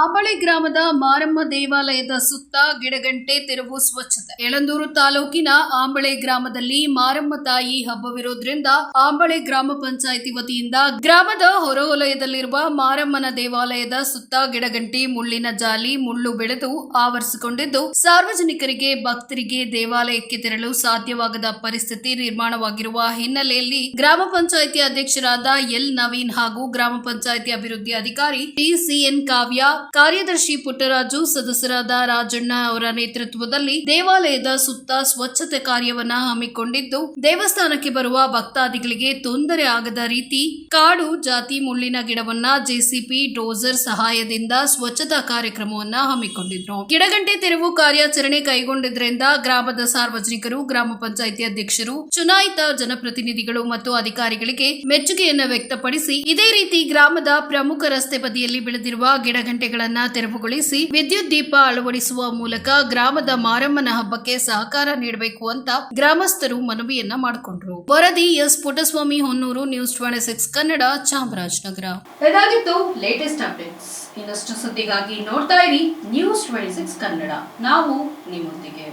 ಆಬಳೆ ಗ್ರಾಮದ ಮಾರಮ್ಮ ದೇವಾಲಯದ ಸುತ್ತ ಗಿಡಗಂಟೆ ತೆರವು ಸ್ವಚ್ಛತೆ. ಯಳಂದೂರು ತಾಲೂಕಿನ ಆಂಬಳೆ ಗ್ರಾಮದಲ್ಲಿ ಮಾರಮ್ಮ ತಾಯಿ ಹಬ್ಬವಿರೋದ್ರಿಂದ ಆಂಬಳೆ ಗ್ರಾಮ ಪಂಚಾಯಿತಿ ವತಿಯಿಂದ ಗ್ರಾಮದ ಹೊರವಲಯದಲ್ಲಿರುವ ಮಾರಮ್ಮನ ದೇವಾಲಯದ ಸುತ್ತ ಗಿಡಗಂಟಿ, ಮುಳ್ಳಿನ ಜಾಲಿ, ಮುಳ್ಳು ಬೆಳೆದು ಆವರಿಸಿಕೊಂಡಿದ್ದು, ಸಾರ್ವಜನಿಕರಿಗೆ ಭಕ್ತರಿಗೆ ದೇವಾಲಯಕ್ಕೆ ತೆರಳು ಸಾಧ್ಯವಾಗದ ಪರಿಸ್ಥಿತಿ ನಿರ್ಮಾಣವಾಗಿರುವ ಹಿನ್ನೆಲೆಯಲ್ಲಿ ಗ್ರಾಮ ಪಂಚಾಯಿತಿ ಅಧ್ಯಕ್ಷರಾದ ಎಲ್ ನವೀನ್ ಹಾಗೂ ಗ್ರಾಮ ಪಂಚಾಯಿತಿ ಅಭಿವೃದ್ಧಿ ಅಧಿಕಾರಿ ಟಿಸಿಎನ್ ಕಾವ್ಯ ಕಾರ್ಯದರ್ಶಿ ಪುಟ್ಟರಾಜು, ಸದಸ್ಯರಾದ ರಾಜಣ್ಣ ಅವರ ನೇತೃತ್ವದಲ್ಲಿ ದೇವಾಲಯದ ಸುತ್ತ ಸ್ವಚ್ಛತೆ ಕಾರ್ಯವನ್ನ ಹಮ್ಮಿಕೊಂಡಿದ್ದು, ದೇವಸ್ಥಾನಕ್ಕೆ ಬರುವ ಭಕ್ತಾದಿಗಳಿಗೆ ತೊಂದರೆ ಆಗದ ರೀತಿ ಕಾಡು, ಜಾತಿ, ಮುಳ್ಳಿನ ಗಿಡವನ್ನ ಜೆಸಿಪಿ ಡೋಸರ್ ಸಹಾಯದಿಂದ ಸ್ವಚ್ಛತಾ ಕಾರ್ಯಕ್ರಮವನ್ನ ಹಮ್ಮಿಕೊಂಡಿದ್ರು. ಗಿಡಗಂಟೆ ತೆರವು ಕಾರ್ಯಾಚರಣೆ ಕೈಗೊಂಡಿದ್ದರಿಂದ ಗ್ರಾಮದ ಸಾರ್ವಜನಿಕರು, ಗ್ರಾಮ ಪಂಚಾಯಿತಿ ಅಧ್ಯಕ್ಷರು, ಚುನಾಯಿತ ಜನಪ್ರತಿನಿಧಿಗಳು ಮತ್ತು ಅಧಿಕಾರಿಗಳಿಗೆ ಮೆಚ್ಚುಗೆಯನ್ನು ವ್ಯಕ್ತಪಡಿಸಿ, ಇದೇ ರೀತಿ ಗ್ರಾಮದ ಪ್ರಮುಖ ರಸ್ತೆ ಬದಿಯಲ್ಲಿ ಬೆಳೆದಿರುವ ಗಿಡಗಂಟೆಗಳನ್ನ ತೆರವುಗೊಳಿಸಿ ವಿದ್ಯುತ್ ದೀಪ ಅಳವಡಿಸುವ ಮೂಲಕ ಗ್ರಾಮದ ಮಾರಮ್ಮನ ಹಬ್ಬಕ್ಕೆ ಸಹಕಾರ ನೀಡಬೇಕು ಅಂತ ಗ್ರಾಮಸ್ಥರು ಮನವಿಯನ್ನ ಮಾಡಿಕೊಂಡ್ರು. ವರದಿ S Puttaswamy Honnur, news twenty six Kannada, Chamarajanagar. ಇದಾಗಿತ್ತು ಲೇಟೆಸ್ಟ್ ಅಪ್ಡೇಟ್ಸ್ ಇನ್ನಷ್ಟು ಸುದ್ದಿಗಾಗಿ ನೋಡ್ತಾ ಇರಿ ನ್ಯೂಸ್ ಟ್ವೆಂಟಿ ಸಿಕ್ಸ್ ಕನ್ನಡ. ನಾವು ನಿಮ್ಮೊಂದಿಗೆ.